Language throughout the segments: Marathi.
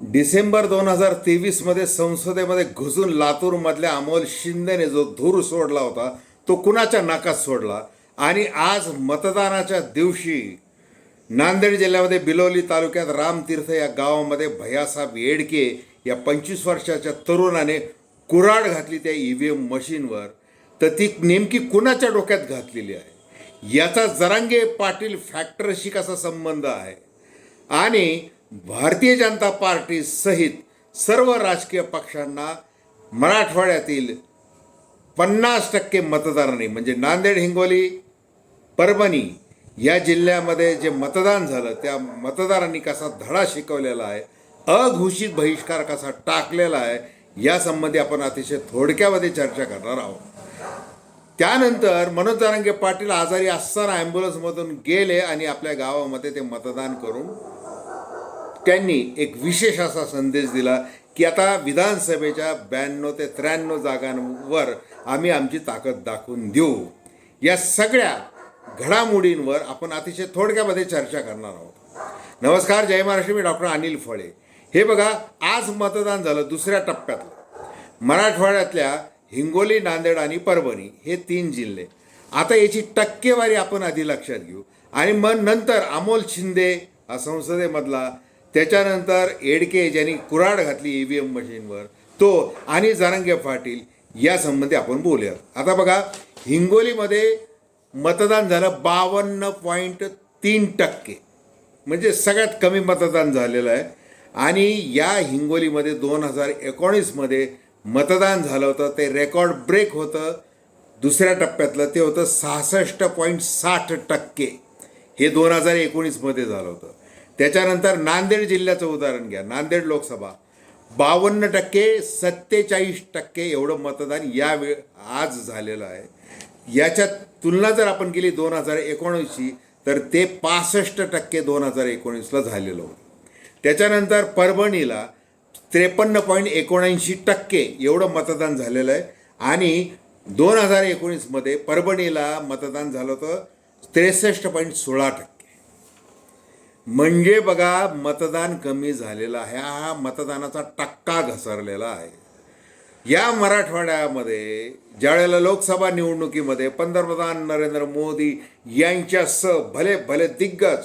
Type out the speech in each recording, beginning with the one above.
डिसेंबर दोन हजार तेवीसमध्ये संसदेमध्ये घुसून लातूरमधल्या अमोल शिंदेने जो धूर सोडला होता तो कुणाच्या नाकात सोडला? आणि आज मतदानाच्या दिवशी नांदेड जिल्ह्यामध्ये बिलोली तालुक्यात रामतीर्थ या गावामध्ये भैयासाहेब येडके या पंचवीस वर्षाच्या तरुणाने कुराड घातली त्या ई व्ही एम मशीनवर. तर ती नेमकी कुणाच्या डोक्यात घातलेली आहे? याचा जरांगे पाटील फॅक्टरशी कसा संबंध आहे? आणि भारतीय जनता पार्टी सहित सर्व राजकीय पक्षांना मराठवाड्यातील पन्नास टक्के मतदारांनी म्हणजे नांदेड हिंगोली परभणी या जिल्ह्यामध्ये जे मतदान झालं त्या मतदारांनी कसा धडा शिकवलेला आहे अघोषित बहिष्कार कसा टाकलेला आहे यासंबंधी आपण अतिशय थोडक्यामध्ये चर्चा करणार आहोत. त्यानंतर मनोज जारंगे पाटील आजारी असताना ॲम्ब्युलन्समधून गेले आणि आपल्या गावामध्ये ते मतदान करून त्यांनी एक विशेष असा संदेश दिला की आता विधानसभेच्या ब्याण्णव ते त्र्याण्णव जागांवर आम्ही आमची ताकद दाखवून देऊ. या सगळ्या घडामोडींवर आपण अतिशय थोडक्यामध्ये चर्चा करणार आहोत. नमस्कार जय महाराष्ट्र मी डॉक्टर अनिल फळे. हे बघा आज मतदान झालं दुसऱ्या टप्प्यातलं. मराठवाड्यातल्या हिंगोली नांदेड आणि परभणी हे तीन जिल्हे. आता याची टक्केवारी आपण आधी लक्षात घेऊ. आणि मग नंतर अमोल शिंदे हा संसदेमधला त्याच्यानंतर एडके ज्यांनी कुराड घातली ई व्ही एम मशीनवर तो आणि जारंगे पाटील यासंबंधी आपण बोलूयात. आता बघा हिंगोलीमध्ये मतदान झालं बावन्न पॉईंट तीन टक्के. म्हणजे सगळ्यात कमी मतदान झालेलं आहे. आणि या हिंगोलीमध्ये दोन हजार एकोणीसमध्ये मतदान झालं होतं ते रेकॉर्ड ब्रेक होतं. दुसऱ्या टप्प्यातलं ते होतं सहासष्ट पॉईंट साठ टक्के. हे दोन हजार एकोणीसमध्ये झालं होतं. त्याच्यानंतर नांदेड जिल्ह्याचं उदाहरण घ्या. नांदेड लोकसभा. बावन्न टक्के सत्तेचाळीस टक्के एवढं मतदान या वेळ आज झालेलं आहे. याच्यात तुलना जर आपण केली दोन हजार एकोणीसची तर ते पासष्ट टक्के दोन हजार एकोणीसला झालेलं होतं. त्याच्यानंतर परभणीला त्रेपन्न पॉईंट एकोणऐंशी टक्के एवढं मतदान झालेलं आहे. आणि दोन हजार एकोणीसमध्ये परभणीला मतदान झालं होतं त्रेसष्ट पॉईंट सोळा टक्के. म्हणजे बघा मतदान कमी झालेलं आहे. हा मतदानाचा टक्का घसरलेला आहे. या मराठवाड्यामध्ये ज्यावेळेला लोकसभा निवडणुकीमध्ये पंतप्रधान नरेंद्र मोदी यांच्यासह भले भले दिग्गज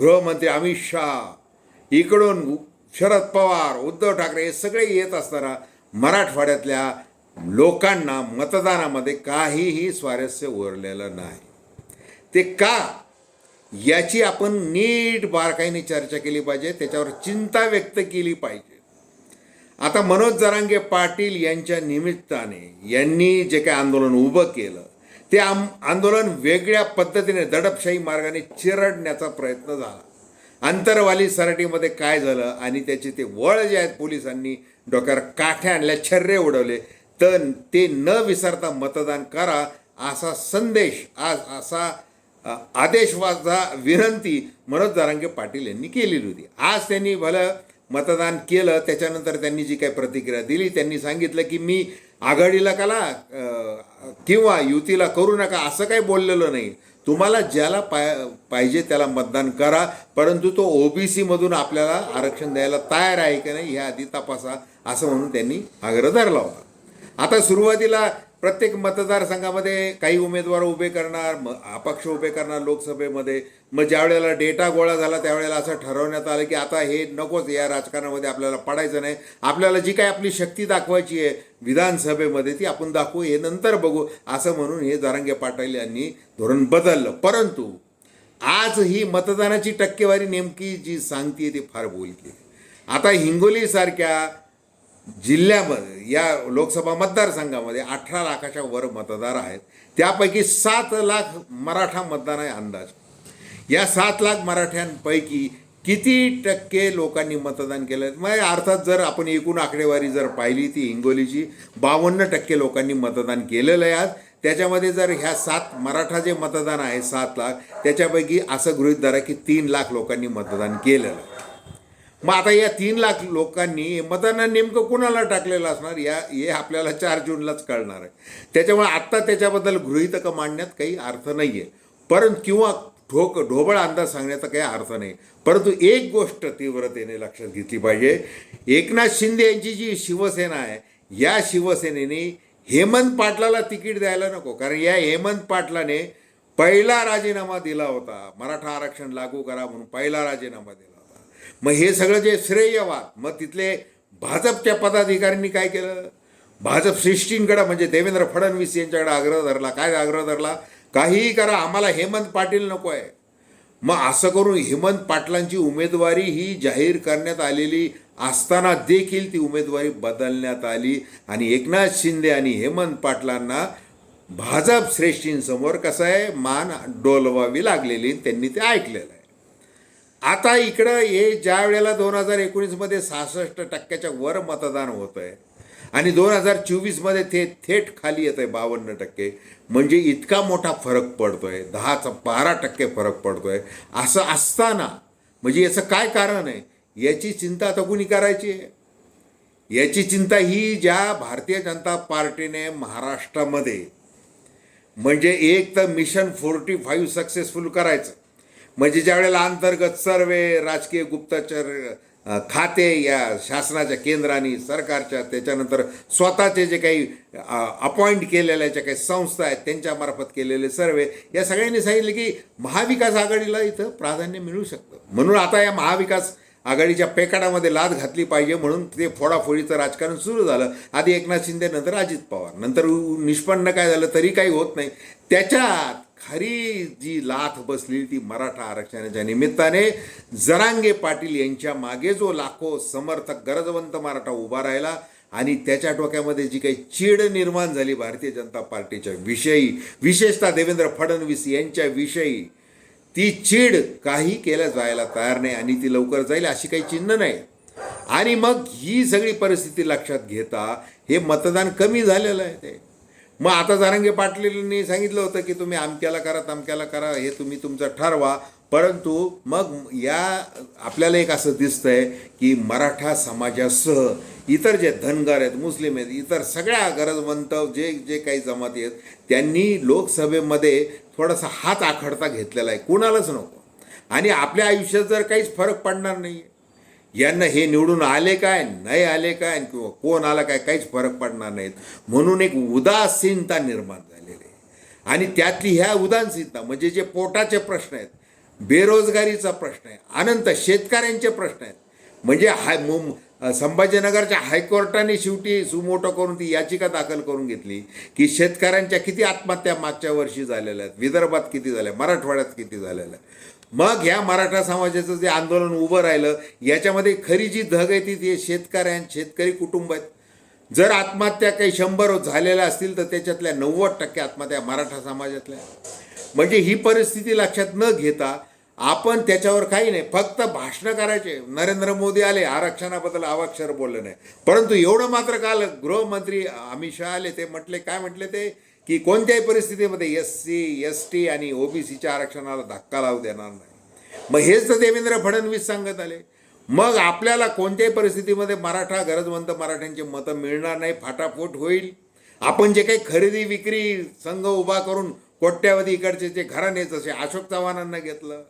गृहमंत्री अमित शहा इकडून शरद पवार उद्धव ठाकरे हे सगळे येत असताना मराठवाड्यातल्या लोकांना मतदानामध्ये काहीही स्वारस्य उरलेलं नाही. ते का? याची आपण नीट बारकाईने चर्चा केली पाहिजे त्याच्यावर चिंता व्यक्त केली पाहिजे. आता मनोज जरांगे पाटील यांच्या निमित्ताने यांनी जे काही आंदोलन उभं केलं ते आम आंदोलन वेगळ्या पद्धतीने दडपशाही मार्गाने चिरडण्याचा प्रयत्न झाला. अंतरवाली सराटीमध्ये काय झालं आणि त्याचे ते वळ जे आहेत पोलिसांनी डोक्यावर काठ्या आणल्या छर्रे उडवले तर ते न विसरता मतदान करा असा संदेश आज असा अ, आदेशवाचा विनंती मनोज जारांगे पाटील यांनी केलेली होती. आज त्यांनी भलं मतदान केलं त्याच्यानंतर त्यांनी जी काही प्रतिक्रिया दिली त्यांनी सांगितलं की मी आघाडीला कला किंवा युतीला करू नका असं काही बोललेलं नाही. तुम्हाला ज्याला पाय पाहिजे त्याला मतदान करा परंतु तो ओबीसीमधून आपल्याला आरक्षण द्यायला तयार आहे की नाही ह्या आधी तपासा असं म्हणून त्यांनी आग्रह धरला होता. आता सुरुवातीला प्रत्येक मतदारसंघामध्ये काही उमेदवार उभे करणार मग अपक्ष उभे करणार लोकसभेमध्ये. मग ज्यावेळेला डेटा गोळा झाला त्यावेळेला असं ठरवण्यात आलं की आता हे नकोच या राजकारणामध्ये आपल्याला पडायचं नाही. आपल्याला जी काही आपली शक्ती दाखवायची आहे विधानसभेमध्ये ती आपण दाखवू हे नंतर बघू. असं म्हणून हे जारंगे पाटील यांनी धोरण बदललं. परंतु आज ही मतदानाची टक्केवारी नेमकी जी सांगते ती फार बोलते आता हिंगोलीसारख्या जिल्ह्यामध्ये या लोकसभा मतदारसंघामध्ये अठरा लाखाच्या वर मतदार आहेत. त्यापैकी सात लाख मराठा मतदान आहे अंदाज. या सात लाख मराठ्यांपैकी किती टक्के लोकांनी मतदान केलं मग म्हणजे अर्थात जर आपण एकूण आकडेवारी जर पाहिली ती हिंगोलीची बावन्न टक्के लोकांनी मतदान केलेलं आहे आज. त्याच्यामध्ये जर ह्या सात मराठा जे मतदान आहे सात लाख त्याच्यापैकी असं गृहीत धरा की तीन लाख लोकांनी मतदान केलेलं आहे. मग आता या तीन लाख लोकांनी मतांना नेमकं कुणाला टाकलेलं असणार? या हे आपल्याला चार जूनलाच कळणार आहे. त्याच्यामुळे आत्ता त्याच्याबद्दल गृहितकं मांडण्यात काही अर्थ नाही आहे परंतु किंवा ठोक ढोबळ अंदाज सांगण्याचा काही अर्थ नाही. परंतु एक गोष्ट तीव्रतेने लक्षात घेतली पाहिजे. एकनाथ शिंदे यांची जी शिवसेना आहे या शिवसेनेने हेमंत पाटलाला तिकीट द्यायला नको. कारण या हेमंत पाटलाने पहिला राजीनामा दिला होता. मराठा आरक्षण लागू करा म्हणून पहिला राजीनामा दिला. होता मग हे सगळं जे श्रेयवाद मग तिथले भाजपच्या पदाधिकाऱ्यांनी काय केलं? भाजप श्रेष्ठींकडे म्हणजे देवेंद्र फडणवीस यांच्याकडे आग्रह धरला. काय आग्रह धरला? काहीही करा आम्हाला हेमंत पाटील नको आहे. मग असं करून हेमंत पाटलांची उमेदवारी ही जाहीर करण्यात आलेली असताना देखील ती उमेदवारी बदलण्यात आली. आणि एकनाथ शिंदे आणि हेमंत पाटलांना भाजप श्रेष्ठींसमोर कसं आहे? मान डोलवावी लागलेली त्यांनी ते ऐकलेलं आता इकडं हे ज्या वेळेला दोन हजार एकोणीसमध्ये सहासष्ट टक्क्याच्या वर मतदान होतं आहे आणि दोन हजार चोवीसमध्ये ते थेट खाली येत आहे बावन्न टक्के म्हणजे इतका मोठा फरक पडतो आहे दहाचा बारा टक्के फरक पडतो आहे असं असताना म्हणजे याचं काय कारण आहे? याची चिंता आता कुणी करायची आहे? याची चिंता ही ज्या भारतीय जनता पार्टीने महाराष्ट्रामध्ये म्हणजे एक तर मिशन फोर्टी फाईव्ह सक्सेसफुल करायचं. म्हणजे ज्या वेळेला अंतर्गत सर्वे राजकीय गुप्तचर खाते या शासनाच्या केंद्राने सरकारच्या त्याच्यानंतर स्वतःचे जे काही अपॉइंट केलेल्या ज्या काही संस्था आहेत त्यांच्यामार्फत केलेले सर्वे या सगळ्यांनी सांगितले की महाविकास आघाडीला इथं प्राधान्य मिळू शकतं. म्हणून आता या महाविकास आघाडीच्या पेकाडामध्ये लाद घातली पाहिजे म्हणून ते फोडाफोडीचं राजकारण सुरू झालं. आधी एकनाथ शिंदे नंतर अजित पवार. नंतर निष्पन्न काय झालं तरी काही होत नाही. त्याच्यात खरी जी लाथ बसली ती मराठा आरक्षणाच्या निमित्ताने जरांगे पाटील यांच्या मागे जो लाखो समर्थक गरजवंत मराठा उभा राहिला आणि त्याच्या डोक्यामध्ये जी काही चीड निर्माण झाली भारतीय जनता पार्टीच्या विषयी विशेषतः देवेंद्र फडणवीस यांच्याविषयी ती चीड काही केल्या जायला तयार नाही आणि ती लवकर जाईल अशी काही चिन्ह नाही. आणि मग ही सगळी परिस्थिती लक्षात घेता हे मतदान कमी झालेलं आहे. ते मग आता जारंगे पाटलींनी सांगितलं होतं की तुम्ही आमक्याला करा तमक्याला करा हे तुम्ही तुमचं ठरवा. परंतु मग या आपल्याला एक असं दिसतंय की मराठा समाजासह इतर जे धनगर आहेत मुस्लिम आहेत इतर सगळ्या गरजवंत जे जे काही जमाती आहेत त्यांनी लोकसभेमध्ये थोडासा हात आखडता घेतलेला आहे. कुणालाच नको. आणि आपल्या आयुष्यात जर काहीच फरक पडणार नाही यांना हे निवडून आले काय नाही आले काय किंवा कोण आला काय काहीच फरक पडणार नाहीत. म्हणून एक उदासीनता निर्माण झालेली आहे. आणि त्यातली ह्या उदासीनता म्हणजे जे पोटाचे प्रश्न आहेत बेरोजगारीचा प्रश्न आहे अनंत शेतकऱ्यांचे प्रश्न आहेत म्हणजे हाय मुं संभाजीनगरच्या हायकोर्टाने शेवटी सुमोटो करून ती याचिका दाखल करून घेतली की शेतकऱ्यांच्या किती आत्महत्या मागच्या वर्षी झालेल्या आहेत विदर्भात किती झाल्या मराठवाड्यात किती झालेल्या आहेत. मग ह्या मराठा समाजाचं जे आंदोलन उभं राहिलं याच्यामध्ये खरी जी धग आहे ती ते शेतकऱ्यां शेतकरी कुटुंब आहेत. जर आत्महत्या काही शंभर झालेल्या असतील तर त्याच्यातल्या नव्वद टक्के आत्महत्या मराठा समाजातल्या म्हणजे ही परिस्थिती लक्षात न घेता आपण त्याच्यावर काही नाही फक्त भाषणं करायचे. नरेंद्र मोदी आले आरक्षणाबद्दल अवाक्षर बोललं नाही. परंतु एवढं मात्र काल गृहमंत्री अमित शहा आले ते म्हटले काय म्हटले ते? की कोणत्याही परिस्थितीमध्ये एस सी एस टी आणि ओबीसीच्या आरक्षणाला धक्का लावू देणार नाही. मग हेच तर देवेंद्र फडणवीस सांगत आले. मग आपल्याला कोणत्याही परिस्थितीमध्ये मराठा गरजवंत मराठ्यांची मतं मिळणार नाही फाटाफूट होईल. आपण जे काही खरेदी विक्री संघ उभा करून कोट्यावधी इकडचे जे घराणे असे अशोक चव्हाणांना घेतलं.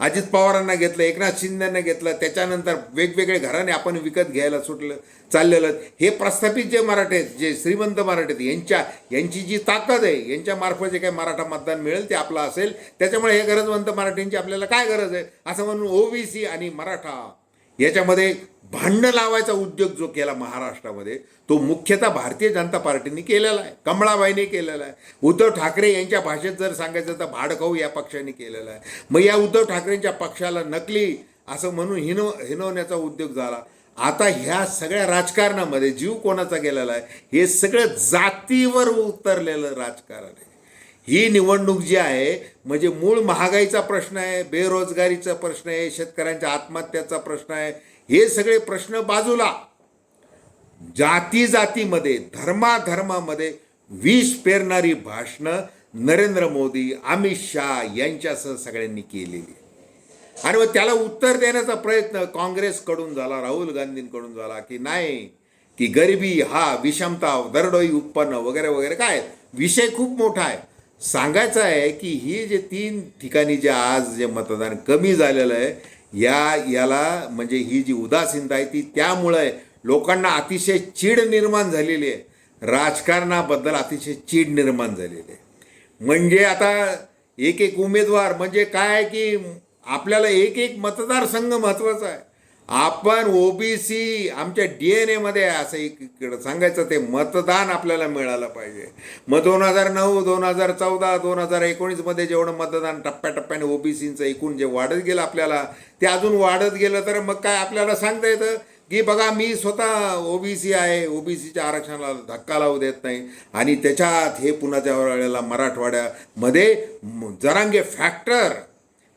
अजित पवारांना घेतलं एकनाथ शिंदेंना घेतलं त्याच्यानंतर वेगवेगळे घराने आपण विकत घ्यायला सुटलं चाललेलं. हे प्रस्थापित जे मराठे आहेत जे श्रीमंत मराठे आहेत यांच्या यांची जी ताकद आहे यांच्यामार्फत जे काही मराठा मतदान मिळेल ते आपलं असेल. त्याच्यामुळे हे गरजवंत मराठ्यांची आपल्याला काय गरज आहे? असं म्हणून ओबीसी आणि मराठा याच्यामध्ये भांडणं लावायचा उद्योग जो केला महाराष्ट्रामध्ये तो मुख्यतः भारतीय जनता पार्टीने केलेला आहे. कमळाबाईने केलेला आहे. उद्धव ठाकरे यांच्या भाषेत जर सांगायचं तर भाडखाऊ या पक्षाने केलेला आहे. मग या उद्धव ठाकरेंच्या पक्षाला नकली असं म्हणून हिनो हिनवण्याचा उद्योग झाला. आता ह्या सगळ्या राजकारणामध्ये जीव कोणाचा गेलेला आहे? हे सगळं जातीवर उतरलेलं राजकारण आहे. ही निवडणूक जी आहे म्हणजे मूळ महागाईचा प्रश्न आहे बेरोजगारीचा प्रश्न आहे शेतकऱ्यांच्या आत्महत्याचा प्रश्न आहे हे सगळे प्रश्न बाजूला. जाती जातीमध्ये धर्माधर्मामध्ये विष पेरणारी भाषणं नरेंद्र मोदी अमित शहा यांच्यासह सगळ्यांनी केलेली आणि मग त्याला उत्तर देण्याचा प्रयत्न काँग्रेसकडून झाला राहुल गांधींकडून झाला की नाही की गरिबी हा विषमता दरडोई उत्पन्न वगैरे वगैरे काय विषय खूप मोठा आहे. सांगायचं आहे की ही जे तीन ठिकाणी जे आज जे मतदान कमी झालेलं आहे या याला म्हणजे ही जी उदासीनता आहे ती त्यामुळं लोकांना अतिशय चीड निर्माण झालेली आहे. राजकारणाबद्दल अतिशय चीड निर्माण झालेली आहे. म्हणजे आता एक एक उमेदवार म्हणजे काय की आपल्याला एक एक मतदारसंघ महत्त्वाचा आहे. आपण ओबीसी आमच्या डी एन एमध्ये असं इकडं सांगायचं ते मतदान आपल्याला मिळालं पाहिजे. मग दोन हजार नऊ दोन हजार चौदा दोन हजार एकोणीसमध्ये जेवढं मतदान टप्प्याटप्प्याने ओबीसीचं एकूण जे वाढत गेलं आपल्याला ते अजून वाढत गेलं तर मग काय आपल्याला सांगता येतं? की बघा मी स्वतः ओबीसी आहे ओबीसीच्या आरक्षणाला धक्का लावू देत नाही. आणि त्याच्यात हे पुन्हा वेळेला मराठवाड्यामध्ये जरांगे फॅक्टर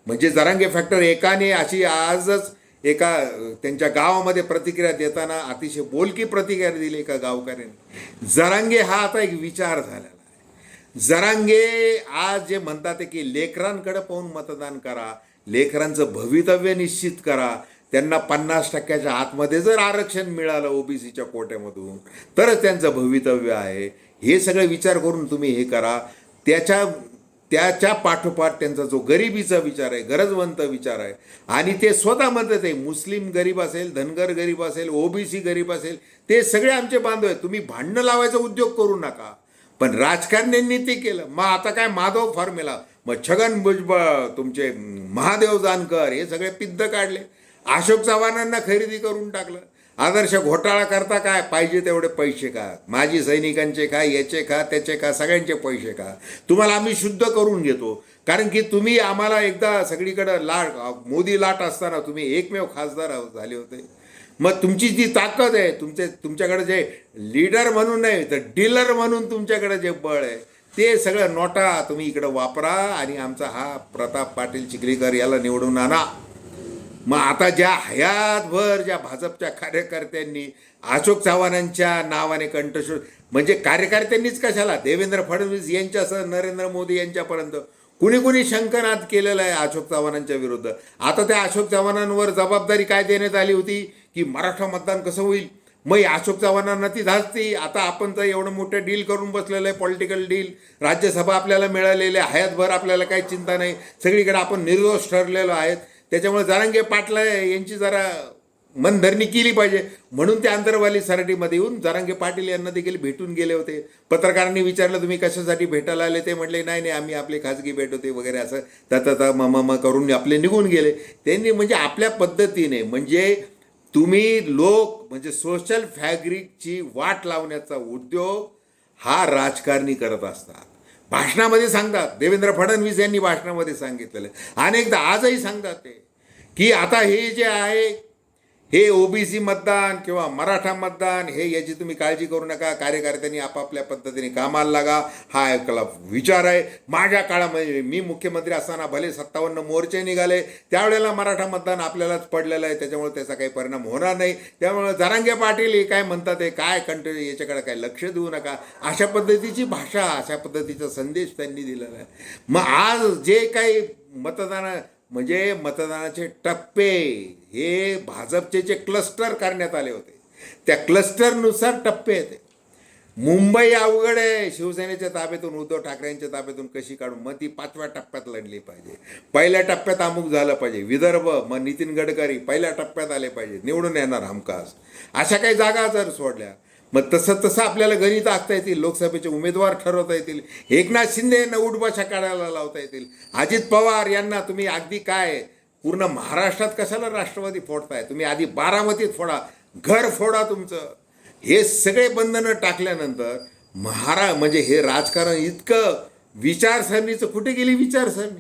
म्हणजे जरांगे फॅक्टर एकाने अशी आजच एका त्यांच्या गावामध्ये प्रतिक्रिया देताना अतिशय बोलकी प्रतिक्रिया दिली एका गावकऱ्याने. जरांगे हा आता एक विचार झालेला आहे. जरांगे आज जे म्हणतात आहे की लेकरांकडे पाहून मतदान करा लेकरांचं भवितव्य निश्चित करा त्यांना पन्नास टक्क्याच्या आतमध्ये जर आरक्षण मिळालं ओबीसीच्या कोट्यामधून तरच त्यांचं भवितव्य आहे. हे सगळे विचार करून तुम्ही हे करा. त्याच्या त्याच्या पाठोपाठ त्यांचा जो गरिबीचा विचार आहे गरजवंत विचार आहे आणि ते स्वतः म्हणतात आहे मुस्लिम गरीब असेल धनगर गरीब असेल ओबीसी गरीब असेल ते सगळे आमचे बांधव आहेत तुम्ही भांडणं लावायचा उद्योग करू नका. पण राजकारण्यांनी ते केलं. मग आता काय माधव फॉर्मेला मग छगन भुजबळ तुमचे महादेव जानकर हे सगळे पिद्द काढले. अशोक चव्हाणांना खरेदी करून टाकलं. आदर्श घोटाळा करता काय? पाहिजे तेवढे पैसे का? माजी सैनिकांचे का याचे का त्याचे का सगळ्यांचे पैसे का? तुम्हाला आम्ही शुद्ध करून घेतो. कारण की तुम्ही आम्हाला एकदा सगळीकडं लाट मोदी लाट असताना तुम्ही एकमेव खासदार झाले होते. मग तुमची जी ताकद आहे तुमचे तुमच्याकडे जे लीडर म्हणून नाही तर डीलर म्हणून तुमच्याकडे जे बळ आहे ते सगळं नोटा तुम्ही इकडं वापरा आणि आमचा हा प्रताप पाटील चिखलीकर याला निवडून आणा. मग आता ज्या हयातभर ज्या भाजपच्या कार्यकर्त्यांनी अशोक चव्हाणांच्या नावाने कंठशोध म्हणजे कार्यकर्त्यांनीच कशाला? देवेंद्र फडणवीस यांच्यासह नरेंद्र मोदी यांच्यापर्यंत. कुणी कुणी शंकनाद केलेलं आहे अशोक चव्हाणांच्या विरुद्ध. आता त्या अशोक चव्हाणांवर जबाबदारी काय देण्यात आली होती? की मराठा मतदान कसं होईल? मग अशोक चव्हाणांना ती धाजती आता आपण तर एवढं मोठं डील करून बसलेलं आहे पॉलिटिकल डील राज्यसभा आपल्याला मिळालेली आहे. हयातभर आपल्याला काही चिंता नाही. सगळीकडे आपण निर्दोष ठरलेलो आहेत. त्याच्यामुळे जारांगे पाटला यांची जरा मनधरणी केली पाहिजे. म्हणून ते आंतरवाली सराटीमध्ये येऊन जारांगे पाटील यांना देखील भेटून गेले होते. पत्रकारांनी विचारलं तुम्ही कशासाठी भेटायला आले? ते म्हटले नाही नाही आम्ही आपले खाजगी भेट होते वगैरे असं तर म म करून आपले निघून गेले. त्यांनी म्हणजे आपल्या पद्धतीने म्हणजे तुम्ही लोक म्हणजे सोशल फॅब्रिकची वाट लावण्याचा उद्योग हा राजकारणी करत असतात. भाषणामध्ये सांगतात देवेंद्र फडणवीस यांनी भाषणामध्ये सांगितलेलं अनेकदा आजही सांगतात ते. की आता हे जे आहे हे ओबीसी मतदान किंवा मराठा मतदान हे याची तुम्ही काळजी करू नका. कार्यकर्त्यांनी आपापल्या पद्धतीने कामाला लागा. हा एकला विचार आहे. माझ्या काळामध्ये मी मुख्यमंत्री असताना भले सत्तावन्न मोर्चे निघाले त्यावेळेला मराठा मतदान आपल्यालाच पडलेलं आहे. त्याच्यामुळे त्याचा काही परिणाम होणार नाही. त्यामुळे जरांगे पाटील हे काय म्हणतात हे काय कंटिन्यू याच्याकडे काय लक्ष देऊ नका. अशा पद्धतीची भाषा अशा पद्धतीचा संदेश त्यांनी दिलेला आहे. मग आज जे काही मतदान म्हणजे मतदानाचे टप्पे हे भाजपचे जे क्लस्टर करण्यात आले होते. त्या क्लस्टरनुसार टप्पे येते. मुंबई अवघड आहे. शिवसेनेच्या ताब्यातून उद्धव ठाकरेंच्या ताब्यातून कशी काढून मग ती पाचव्या टप्प्यात लढली पाहिजे. पहिल्या टप्प्यात अमुक झालं पाहिजे. विदर्भ मग नितीन गडकरी पहिल्या टप्प्यात आले पाहिजे. निवडून येणार हमखास. अशा काही जागा जर सोडल्या मग तसं तसं आपल्याला गणित आखता येतील लोकसभेचे उमेदवार ठरवता येतील एकनाथ शिंदे यांना उठबाशा काढायला लावता येतील अजित पवार यांना तुम्ही अगदी काय पूर्ण महाराष्ट्रात कशाला राष्ट्रवादी फोडताय? तुम्ही आधी बारामतीत फोडा घर फोडा तुमचं. हे सगळे बंधनं टाकल्यानंतर महारा म्हणजे हे राजकारण इतकं विचारसरणीचं कुठे गेली विचारसरणी?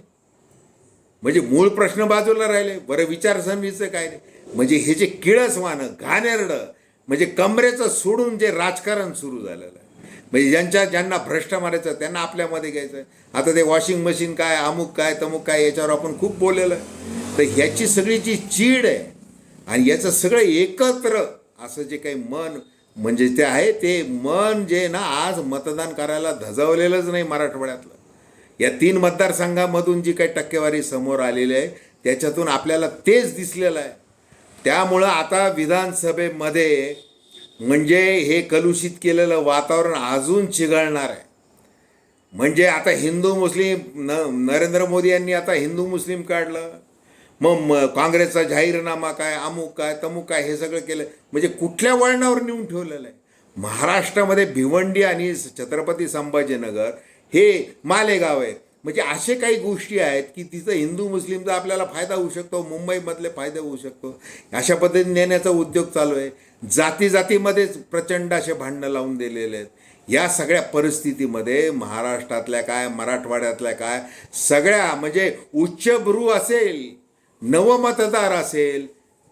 म्हणजे मूळ प्रश्न बाजूला राहिले बरं विचारसरणीचं काय नाही म्हणजे हे जे किळसवानं घाणेरडं म्हणजे कमरेचं सोडून जे राजकारण सुरू झालेलं आहे. म्हणजे ज्यांच्या ज्यांना भ्रष्ट मारायचं त्यांना आपल्यामध्ये घ्यायचं आहे. आता ते वॉशिंग मशीन काय अमुक काय तमुक काय याच्यावर आपण खूप बोललेलं आहे. तर ह्याची सगळी जी चीड आहे आणि याचं सगळं एकत्र असं जे काही मन म्हणजे ते आहे ते मन जे ना आज मतदान करायला धजावलेलंच नाही मराठवाड्यातलं. या तीन मतदारसंघामधून जी काही टक्केवारी समोर आलेली आहे त्याच्यातून आपल्याला तेच दिसलेलं आहे. त्यामुळं आता विधानसभेमध्ये म्हणजे हे कलुषित केलेलं वातावरण अजून शिगाळणार आहे. म्हणजे आता हिंदू मुस्लिम न नरेंद्र मोदी यांनी आता हिंदू मुस्लिम काढलं. मग काँग्रेसचा जाहीरनामा काय अमुक काय तमुक काय हे सगळं केलं. म्हणजे कुठल्या वळणावर नेऊन ठेवलेलं आहे? महाराष्ट्रामध्ये भिवंडी आणि छत्रपती संभाजीनगर हे मालेगाव आहे म्हणजे असे काही गोष्टी आहेत की तिचं हिंदू मुस्लिमचा आपल्याला फायदा होऊ शकतो मुंबईमधले फायदा होऊ शकतो. अशा पद्धतीने नेण्याचा उद्योग चालू आहे. जाती जातीमध्येच प्रचंड असे भांडणं लावून दिलेले आहेत. या सगळ्या परिस्थितीमध्ये महाराष्ट्रातल्या काय मराठवाड्यातल्या काय सगळ्या म्हणजे उच्चभ्रू असेल नवमतदार असेल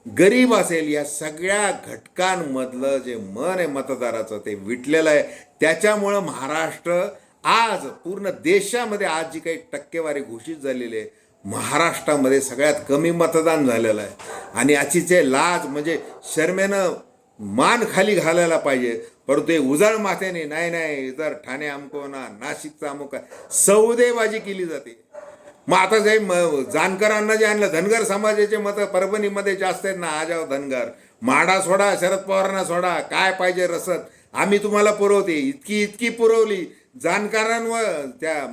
गरीब असेल या सगळ्या घटकांमधलं जे मन आहे मतदाराचं ते विटलेलं आहे. त्याच्यामुळं महाराष्ट्र आज पूर्ण देशामध्ये आज जी काही टक्केवारी घोषित झालेली आहे महाराष्ट्रामध्ये सगळ्यात कमी मतदान झालेलं आहे. आणि याचीचे लाज म्हणजे शर्मेनं मान खाली घालायला पाहिजे. परंतु हे उजाळ माथ्याने नाही नाही जर ठाणे अमको ना नाशिकचा अमुक सौदेबाजी केली जाते. मग आता जे जानकरांना जे आणलं धनगर समाजाचे मत परभणीमध्ये जास्त आहेत ना आजाव धनगर. माडा सोडा शरद पवारांना सोडा काय पाहिजे रसद? आम्ही तुम्हाला पुरवते. इतकी इतकी पुरवली. जानकारांवर त्या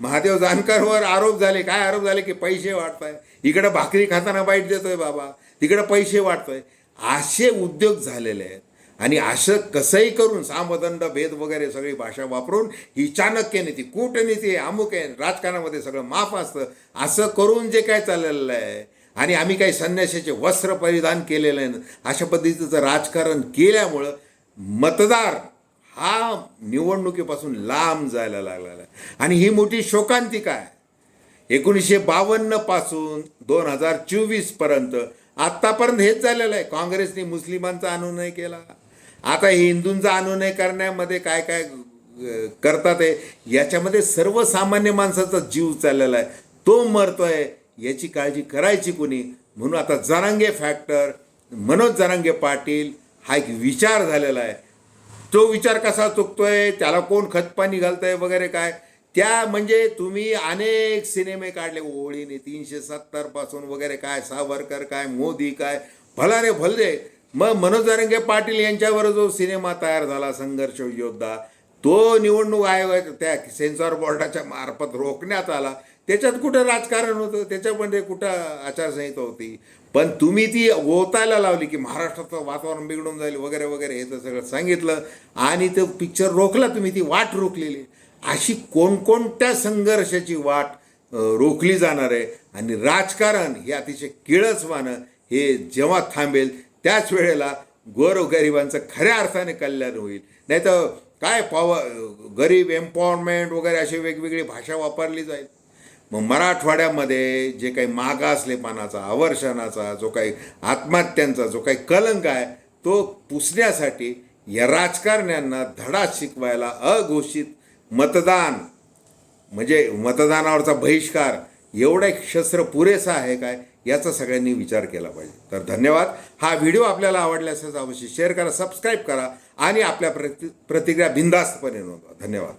महादेव जानकरवर आरोप झाले. काय आरोप झाले की पैसे वाटताय इकडं भाकरी खाताना बाईट देतोय बाबा. तिकडं पैसे वाटतोय असे उद्योग झालेले आहेत. आणि असं कसंही करून सामदंड भेद वगैरे सगळी भाषा वापरून ही चाणक्य नीती कूटनीती आहे, अमुक आहे राजकारणामध्ये सगळं माफ असतं. असं करून जे काय चाललेलं आहे आणि आम्ही काही संन्याशाचे वस्त्र परिधान केलेलं आहे. अशा पद्धतीचं राजकारण केल्यामुळं मतदार हा निवडणुकीपासून लांब जायला लागलेला आहे. आणि ही मोठी शोकांतिका आहे. एकोणीसशे बावन्नपासून दोन हजार चोवीसपर्यंत आत्तापर्यंत हेच झालेलं आहे. काँग्रेसने मुस्लिमांचा अनुनय केला. आता हिंदूंचा अनुनय करण्यामध्ये काय काय करतात आहे याच्यामध्ये सर्वसामान्य माणसाचा जीव चाललेला आहे. तो मरतोय याची काळजी करायची कोणी? म्हणून आता जरांगे फॅक्टर मनोज जरांगे पाटील हा एक विचार झालेला आहे. तो विचार कसा चुकतोय त्याला कोण खतपाणी घालतंय वगैरे काय त्या म्हणजे तुम्ही अनेक सिनेमे काढले ओळीने तीनशे सत्तरपासून वगैरे काय सावरकर काय मोदी काय भलाने भल्ले मग मनोज जरंगे पाटील यांच्यावर जो सिनेमा तयार झाला संघर्ष योद्धा तो निवडणूक आयोग त्या सेन्सॉर बोर्डाच्या मार्फत रोखण्यात आला. त्याच्यात कुठं राजकारण होतं त्याच्यामध्ये कुठं आचारसंहिता होती? पण तुम्ही ती ओतायला लावली की महाराष्ट्राचं वातावरण बिघडून जाईल वगैरे वगैरे हे तर सगळं सांगितलं. आणि तो पिक्चर रोखला तुम्ही ती वाट रोखलेली. अशी कोणकोणत्या संघर्षाची वाट रोखली जाणार आहे? आणि राजकारण हे अतिशय किळसवानं हे जेव्हा थांबेल त्याच वेळेला गोरगरिबांचं खऱ्या अर्थाने कल्याण होईल. नाही तर काय पॉवर गरीब एम्पॉवरमेंट वगैरे अशी वेगवेगळी भाषा वापरली जाईल. मग मराठवाड्यामध्ये जे काही मागासलेपणाचा आवर्षणाचा जो काही आत्महत्यांचा जो काही कलंक आहे तो पुसण्यासाठी या राजकारण्यांना धडा शिकवायला अघोषित मतदान. म्हणजे मतदानावरचा बहिष्कार एवढा एक शस्त्र पुरेसा आहे काय याचा सगळ्यांनी विचार केला पाहिजे. तर धन्यवाद. हा व्हिडिओ आपल्याला आवडला असेल अवश्य शेअर करा सबस्क्राईब करा आणि आपल्या प्रति प्रतिक्रिया बिंदास्तपणे नोंदवा. धन्यवाद.